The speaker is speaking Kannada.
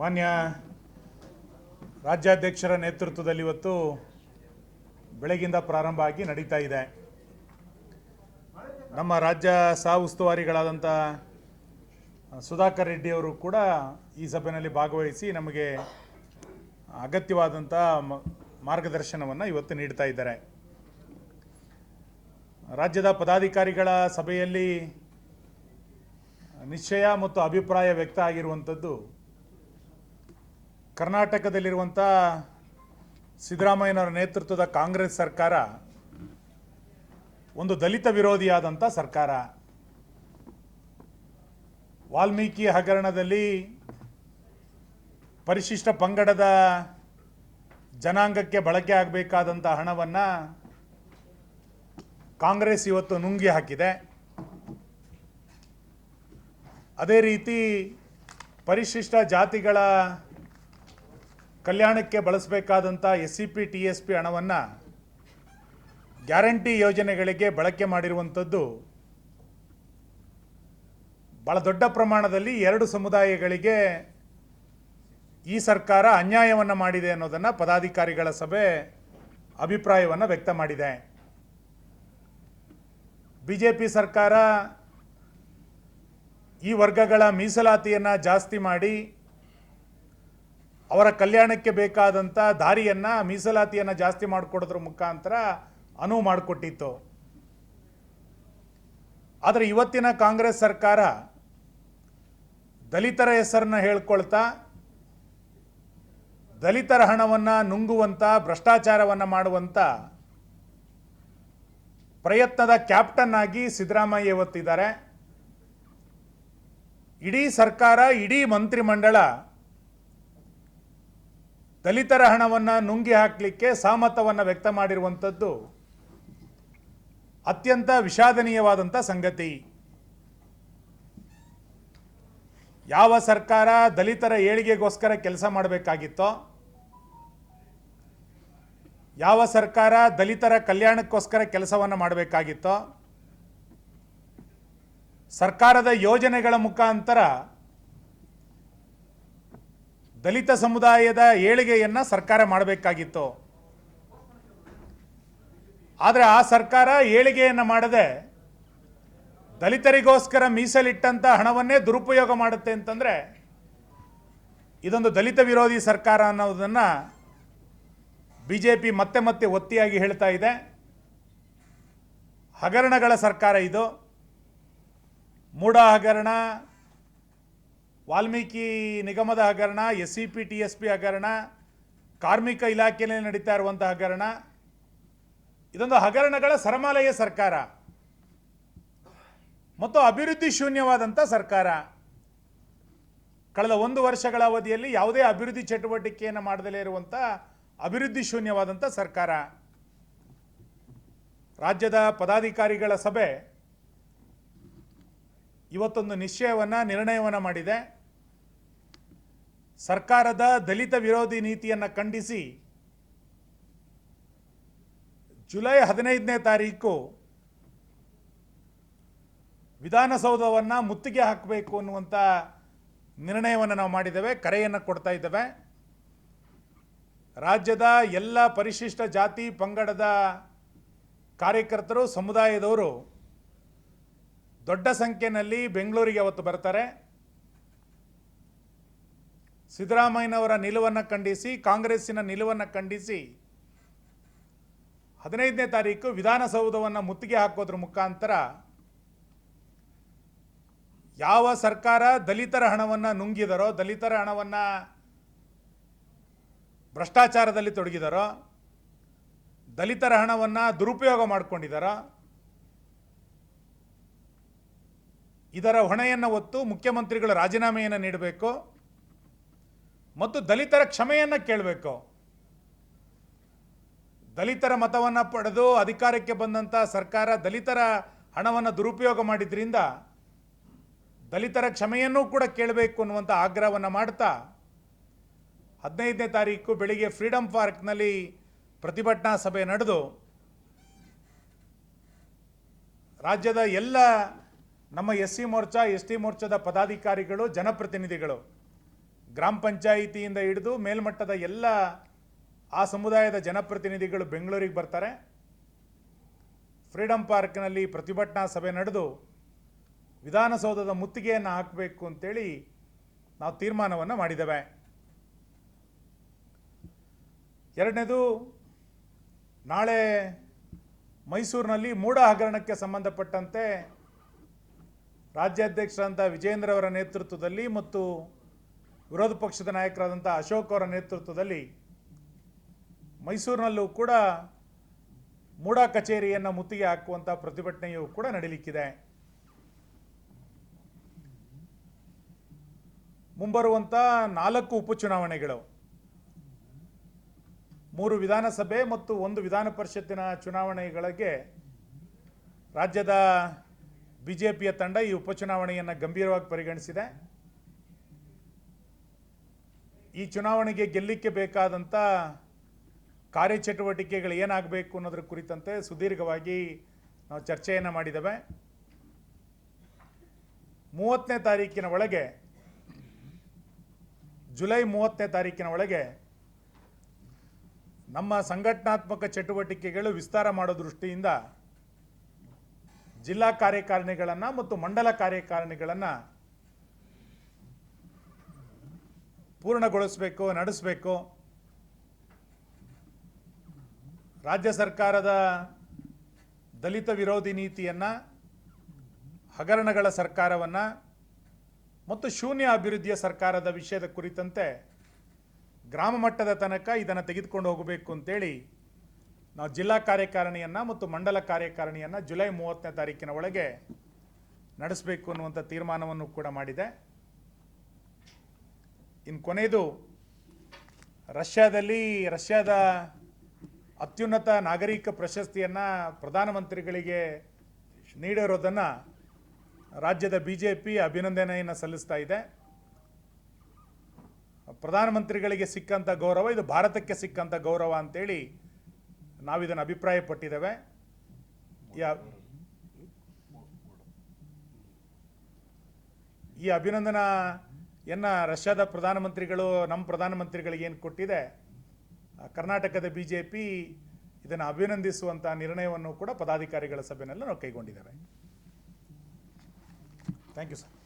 ಮಾನ್ಯ ರಾಜ್ಯಾಧ್ಯಕ್ಷರ ನೇತೃತ್ವದಲ್ಲಿ ಇವತ್ತು ಬೆಳಗಿಂದ ಪ್ರಾರಂಭ ಆಗಿ ನಡೀತಾ ಇದೆ. ನಮ್ಮ ರಾಜ್ಯ ಸಹ ಉಸ್ತುವಾರಿಗಳಾದಂಥ ಸುಧಾಕರ್ ರೆಡ್ಡಿ ಅವರು ಕೂಡ ಈ ಸಭೆಯಲ್ಲಿ ಭಾಗವಹಿಸಿ ನಮಗೆ ಅಗತ್ಯವಾದಂಥ ಮಾರ್ಗದರ್ಶನವನ್ನು ಇವತ್ತು ನೀಡ್ತಾ ಇದ್ದಾರೆ. ರಾಜ್ಯದ ಪದಾಧಿಕಾರಿಗಳ ಸಭೆಯಲ್ಲಿ ನಿಶ್ಚಯ ಮತ್ತು ಅಭಿಪ್ರಾಯ ವ್ಯಕ್ತ ಆಗಿರುವಂಥದ್ದು ಕರ್ನಾಟಕದಲ್ಲಿರುವಂಥ ಸಿದ್ದರಾಮಯ್ಯನವರ ನೇತೃತ್ವದ ಕಾಂಗ್ರೆಸ್ ಸರ್ಕಾರ ಒಂದು ದಲಿತ ವಿರೋಧಿಯಾದಂಥ ಸರ್ಕಾರ. ವಾಲ್ಮೀಕಿ ಹಗರಣದಲ್ಲಿ ಪರಿಶಿಷ್ಟ ಪಂಗಡದ ಜನಾಂಗಕ್ಕೆ ಬಳಕೆ ಆಗಬೇಕಾದಂಥ ಹಣವನ್ನು ಕಾಂಗ್ರೆಸ್ ಇವತ್ತು ನುಂಗಿ ಹಾಕಿದೆ. ಅದೇ ರೀತಿ ಪರಿಶಿಷ್ಟ ಜಾತಿಗಳ ಕಲ್ಯಾಣಕ್ಕೆ ಬಳಸಬೇಕಾದಂಥ S C P T S P ಹಣವನ್ನು ಗ್ಯಾರಂಟಿ ಯೋಜನೆಗಳಿಗೆ ಬಳಕೆ ಮಾಡಿರುವಂಥದ್ದು ಭಾಳ ದೊಡ್ಡ ಪ್ರಮಾಣದಲ್ಲಿ ಎರಡು ಸಮುದಾಯಗಳಿಗೆ ಈ ಸರ್ಕಾರ ಅನ್ಯಾಯವನ್ನು ಮಾಡಿದೆ ಅನ್ನೋದನ್ನು ಪದಾಧಿಕಾರಿಗಳ ಸಭೆ ಅಭಿಪ್ರಾಯವನ್ನು ವ್ಯಕ್ತ ಮಾಡಿದೆ. ಬಿ ಜೆ ಪಿ ಸರ್ಕಾರ ಈ ವರ್ಗಗಳ ಮೀಸಲಾತಿಯನ್ನು ಜಾಸ್ತಿ ಮಾಡಿ ಅವರ ಕಲ್ಯಾಣಕ್ಕೆ ಬೇಕಾದಂಥ ದಾರಿಯನ್ನು, ಮೀಸಲಾತಿಯನ್ನು ಜಾಸ್ತಿ ಮಾಡಿಕೊಡೋದ್ರ ಮುಖಾಂತರ ಅನುವು ಮಾಡಿಕೊಟ್ಟಿತ್ತು. ಆದರೆ ಇವತ್ತಿನ ಕಾಂಗ್ರೆಸ್ ಸರ್ಕಾರ ದಲಿತರ ಹೆಸರನ್ನ ಹೇಳ್ಕೊಳ್ತಾ, ದಲಿತರ ಹಣವನ್ನು ನುಂಗುವಂಥ ಭ್ರಷ್ಟಾಚಾರವನ್ನು ಮಾಡುವಂಥ ಪ್ರಯತ್ನದ ಕ್ಯಾಪ್ಟನ್ ಆಗಿ ಸಿದ್ದರಾಮಯ್ಯ ಇವತ್ತಿದ್ದಾರೆ. ಇಡೀ ಸರ್ಕಾರ, ಇಡೀ ಮಂತ್ರಿಮಂಡಲ ದಲಿತರ ಹಣವನ್ನು ನುಂಗಿ ಹಾಕಲಿಕ್ಕೆ ಸಹಮತವನ್ನು ವ್ಯಕ್ತ ಮಾಡಿರುವಂಥದ್ದು ಅತ್ಯಂತ ವಿಷಾದನೀಯವಾದಂಥ ಸಂಗತಿ. ಯಾವ ಸರ್ಕಾರ ದಲಿತರ ಏಳಿಗೆಗೋಸ್ಕರ ಕೆಲಸ ಮಾಡಬೇಕಾಗಿತ್ತೋ, ಯಾವ ಸರ್ಕಾರ ದಲಿತರ ಕಲ್ಯಾಣಕ್ಕೋಸ್ಕರ ಕೆಲಸವನ್ನು ಮಾಡಬೇಕಾಗಿತ್ತೋ, ಸರ್ಕಾರದ ಯೋಜನೆಗಳ ಮುಖಾಂತರ ದಲಿತ ಸಮುದಾಯದ ಏಳಿಗೆಯನ್ನು ಸರ್ಕಾರ ಮಾಡಬೇಕಾಗಿತ್ತು. ಆದರೆ ಆ ಸರ್ಕಾರ ಏಳಿಗೆಯನ್ನು ಮಾಡದೆ ದಲಿತರಿಗೋಸ್ಕರ ಮೀಸಲಿಟ್ಟಂಥ ಹಣವನ್ನೇ ದುರುಪಯೋಗ ಮಾಡುತ್ತೆ ಅಂತಂದರೆ ಇದೊಂದು ದಲಿತ ವಿರೋಧಿ ಸರ್ಕಾರ ಅನ್ನೋದನ್ನು ಬಿ ಜೆ ಪಿ ಮತ್ತೆ ಮತ್ತೆ ಒತ್ತಿಯಾಗಿ ಹೇಳ್ತಾ ಇದೆ. ಹಗರಣಗಳ ಸರ್ಕಾರ ಇದು. ಮೂಡ ಹಗರಣ ವಾಲ್ಮೀಕಿ ನಿಗಮದ ಹಗರಣ S C P T S P ಹಗರಣ, ಕಾರ್ಮಿಕ ಇಲಾಖೆಯಲ್ಲಿ ನಡೀತಾ ಇರುವಂಥ ಹಗರಣ, ಇದೊಂದು ಹಗರಣಗಳ ಸರಮಾಲಯ ಸರ್ಕಾರ. ಮತ್ತು ಅಭಿವೃದ್ಧಿ ಶೂನ್ಯವಾದಂಥ ಸರ್ಕಾರ. ಕಳೆದ ಒಂದು ವರ್ಷಗಳ ಅವಧಿಯಲ್ಲಿ ಯಾವುದೇ ಅಭಿವೃದ್ಧಿ ಚಟುವಟಿಕೆಯನ್ನು ಮಾಡದಲೇ ಇರುವಂಥ ಅಭಿವೃದ್ಧಿ ಶೂನ್ಯವಾದಂಥ ಸರ್ಕಾರ. ರಾಜ್ಯದ ಪದಾಧಿಕಾರಿಗಳ ಸಭೆ ಇವತ್ತೊಂದು ನಿಶ್ಚಯವನ್ನು ನಿರ್ಣಯವನ್ನು ಮಾಡಿದೆ. ಸರ್ಕಾರದ ದಲಿತ ವಿರೋಧಿ ನೀತಿಯನ್ನು ಖಂಡಿಸಿ ಜುಲೈ ಹದಿನೈದನೇ ತಾರೀಕು ವಿಧಾನಸೌಧವನ್ನು ಮುತ್ತಿಗೆ ಹಾಕಬೇಕು ಅನ್ನುವಂಥ ನಿರ್ಣಯವನ್ನು ನಾವು ಮಾಡಿದ್ದೇವೆ, ಕರೆಯನ್ನು ಕೊಡ್ತಾ ಇದ್ದೇವೆ. ರಾಜ್ಯದ ಎಲ್ಲ ಪರಿಶಿಷ್ಟ ಜಾತಿ ಪಂಗಡದ ಕಾರ್ಯಕರ್ತರು, ಸಮುದಾಯದವರು ದೊಡ್ಡ ಸಂಖ್ಯೆಯಲ್ಲಿ ಬೆಂಗಳೂರಿಗೆ ಅವತ್ತು ಬರ್ತಾರೆ. ಸಿದ್ದರಾಮಯ್ಯನವರ ನಿಲುವನ್ನು ಖಂಡಿಸಿ, ಕಾಂಗ್ರೆಸ್ಸಿನ ನಿಲುವನ್ನು ಖಂಡಿಸಿ ಹದಿನೈದನೇ ತಾರೀಕು ವಿಧಾನಸೌಧವನ್ನು ಮುತ್ತಿಗೆ ಹಾಕೋದ್ರ ಮುಖಾಂತರ ಯಾವ ಸರ್ಕಾರ ದಲಿತರ ಹಣವನ್ನು ನುಂಗಿದರೋ, ದಲಿತರ ಹಣವನ್ನು ಭ್ರಷ್ಟಾಚಾರದಲ್ಲಿ ತೊಡಗಿದಾರೋ, ದಲಿತರ ಹಣವನ್ನು ದುರುಪಯೋಗ ಮಾಡಿಕೊಂಡಿದ್ದಾರೋ ಇದರ ಹೊಣೆಯನ್ನು ಹೊತ್ತು ಮುಖ್ಯಮಂತ್ರಿಗಳು ರಾಜೀನಾಮೆಯನ್ನು ನೀಡಬೇಕು. ಮತ್ತು ದಲಿತರ ಕ್ಷಮೆಯನ್ನು ಕೇಳಬೇಕು. ದಲಿತರ ಮತವನ್ನು ಪಡೆದು ಅಧಿಕಾರಕ್ಕೆ ಬಂದಂಥ ಸರ್ಕಾರ ದಲಿತರ ಹಣವನ್ನು ದುರುಪಯೋಗ ಮಾಡಿದ್ರಿಂದ ದಲಿತರ ಕ್ಷಮೆಯನ್ನೂ ಕೂಡ ಕೇಳಬೇಕು ಅನ್ನುವಂಥ ಆಗ್ರಹವನ್ನು ಮಾಡ್ತಾ ಹದಿನೈದನೇ ತಾರೀಕು ಬೆಳಿಗ್ಗೆ ಫ್ರೀಡಂ ಪಾರ್ಕ್ನಲ್ಲಿ ಪ್ರತಿಭಟನಾ ಸಭೆ ನಡೆದು ರಾಜ್ಯದ ಎಲ್ಲ ನಮ್ಮ S C Morcha S T ಮೋರ್ಚಾದ ಪದಾಧಿಕಾರಿಗಳು, ಜನಪ್ರತಿನಿಧಿಗಳು ಗ್ರಾಮ ಪಂಚಾಯಿತಿಯಿಂದ ಹಿಡಿದು ಮೇಲ್ಮಟ್ಟದ ಎಲ್ಲ ಆ ಸಮುದಾಯದ ಜನಪ್ರತಿನಿಧಿಗಳು ಬೆಂಗಳೂರಿಗೆ ಬರ್ತಾರೆ. ಫ್ರೀಡಂ ಪಾರ್ಕ್ನಲ್ಲಿ ಪ್ರತಿಭಟನಾ ಸಭೆ ನಡೆದು ವಿಧಾನಸೌಧದ ಮುತ್ತಿಗೆಯನ್ನು ಹಾಕಬೇಕು ಅಂತೇಳಿ ನಾವು ತೀರ್ಮಾನವನ್ನು ಮಾಡಿದ್ದೇವೆ. ಎರಡನೇದು, ನಾಳೆ ಮೈಸೂರಿನಲ್ಲಿ ಮೂಡ ಹಗರಣಕ್ಕೆ ಸಂಬಂಧಪಟ್ಟಂತೆ ರಾಜ್ಯಾಧ್ಯಕ್ಷರಂಥ ವಿಜೇಂದ್ರ ಅವರ ನೇತೃತ್ವದಲ್ಲಿ ಮತ್ತು ವಿರೋಧ ಪಕ್ಷದ ನಾಯಕರಾದಂಥ ಅಶೋಕ್ ಅವರ ನೇತೃತ್ವದಲ್ಲಿ ಮೈಸೂರಿನಲ್ಲೂ ಕೂಡ ಮೂಡ ಕಚೇರಿಯನ್ನು ಮುತ್ತಿಗೆ ಹಾಕುವಂಥ ಪ್ರತಿಭಟನೆಯೂ ಕೂಡ ನಡೀಲಿಕ್ಕಿದೆ. ಮುಂಬರುವಂಥ ನಾಲ್ಕು ಉಪಚುನಾವಣೆಗಳು. ಮೂರು ವಿಧಾನಸಭೆ ಮತ್ತು ಒಂದು ವಿಧಾನ ಪರಿಷತ್ತಿನ ಚುನಾವಣೆಗಳಿಗೆ ರಾಜ್ಯದ ಬಿ ಜೆ ಪಿಯ ತಂಡ ಈ ಉಪಚುನಾವಣೆಯನ್ನು ಗಂಭೀರವಾಗಿ ಪರಿಗಣಿಸಿದೆ. ಈ ಚುನಾವಣೆಗೆ ಗೆಲ್ಲಿಕ್ಕೆ ಬೇಕಾದಂಥ ಕಾರ್ಯಚಟುವಟಿಕೆಗಳು ಏನಾಗಬೇಕು ಅನ್ನೋದ್ರ ಕುರಿತಂತೆ ಸುದೀರ್ಘವಾಗಿ ನಾವು ಚರ್ಚೆಯನ್ನು ಮಾಡಿದ್ದೇವೆ. ಮೂವತ್ತನೇ ತಾರೀಕಿನ ಒಳಗೆ, ಜುಲೈ ಮೂವತ್ತನೇ ತಾರೀಕಿನ ಒಳಗೆ ನಮ್ಮ ಸಂಘಟನಾತ್ಮಕ ಚಟುವಟಿಕೆಗಳು ವಿಸ್ತಾರ ಮಾಡೋ ದೃಷ್ಟಿಯಿಂದ ಜಿಲ್ಲಾ ಕಾರ್ಯಕಾರಿಣಿಗಳನ್ನು ಮತ್ತು ಮಂಡಲ ಕಾರ್ಯಕಾರಿಣಿಗಳನ್ನು ಪೂರ್ಣಗೊಳಿಸಬೇಕು, ನಡೆಸಬೇಕು. ರಾಜ್ಯ ಸರ್ಕಾರದ ದಲಿತ ವಿರೋಧಿ ನೀತಿಯನ್ನು, ಹಗರಣಗಳ ಸರ್ಕಾರವನ್ನು ಮತ್ತು ಶೂನ್ಯ ಅಭಿವೃದ್ಧಿಯ ಸರ್ಕಾರದ ವಿಷಯದ ಕುರಿತಂತೆ ಗ್ರಾಮ ಮಟ್ಟದ ತನಕ ಇದನ್ನು ತೆಗೆದುಕೊಂಡು ಹೋಗಬೇಕು ಅಂತೇಳಿ ನಾವು ಜಿಲ್ಲಾ ಕಾರ್ಯಕಾರಿಣಿಯನ್ನು ಮತ್ತು ಮಂಡಲ ಕಾರ್ಯಕಾರಿಣಿಯನ್ನು ಜುಲೈ ಮೂವತ್ತನೇ ತಾರೀಕಿನ ಒಳಗೆ ನಡೆಸಬೇಕು ಅನ್ನುವಂಥ ತೀರ್ಮಾನವನ್ನು ಕೂಡ ಮಾಡಿದೆ. ಇನ್ನು ಕೊನೆಯದು ರಷ್ಯಾದಲ್ಲಿ ರಷ್ಯಾದ ಅತ್ಯುನ್ನತ ನಾಗರಿಕ ಪ್ರಶಸ್ತಿಯನ್ನು ಪ್ರಧಾನಮಂತ್ರಿಗಳಿಗೆ ನೀಡಿರೋದನ್ನು ರಾಜ್ಯದ ಬಿ ಜೆ ಪಿ ಅಭಿನಂದನೆಯನ್ನು ಸಲ್ಲಿಸ್ತಾ ಇದೆ. ಪ್ರಧಾನಮಂತ್ರಿಗಳಿಗೆ ಸಿಕ್ಕಂಥ ಗೌರವ, ಇದು ಭಾರತಕ್ಕೆ ಸಿಕ್ಕಂಥ ಗೌರವ ಅಂತೇಳಿ ನಾವು ಇದನ್ನು ಅಭಿಪ್ರಾಯಪಟ್ಟಿದ್ದೇವೆ ಯಾ ಈ ಅಭಿನಂದನೆಯನ್ನು ರಷ್ಯಾದ ಪ್ರಧಾನಮಂತ್ರಿಗಳು ನಮ್ಮ ಪ್ರಧಾನಮಂತ್ರಿಗಳಿಗೆ ಏನು ಕೊಟ್ಟಿದೆ ಕರ್ನಾಟಕದ ಬಿ ಜೆ ಪಿ ಇದನ್ನು ಅಭಿನಂದಿಸುವಂಥ ನಿರ್ಣಯವನ್ನು ಕೂಡ ಪದಾಧಿಕಾರಿಗಳ ಸಭೆಯಲ್ಲಿ ನಾವು ಕೈಗೊಂಡಿದ್ದೇವೆ. Thank you sir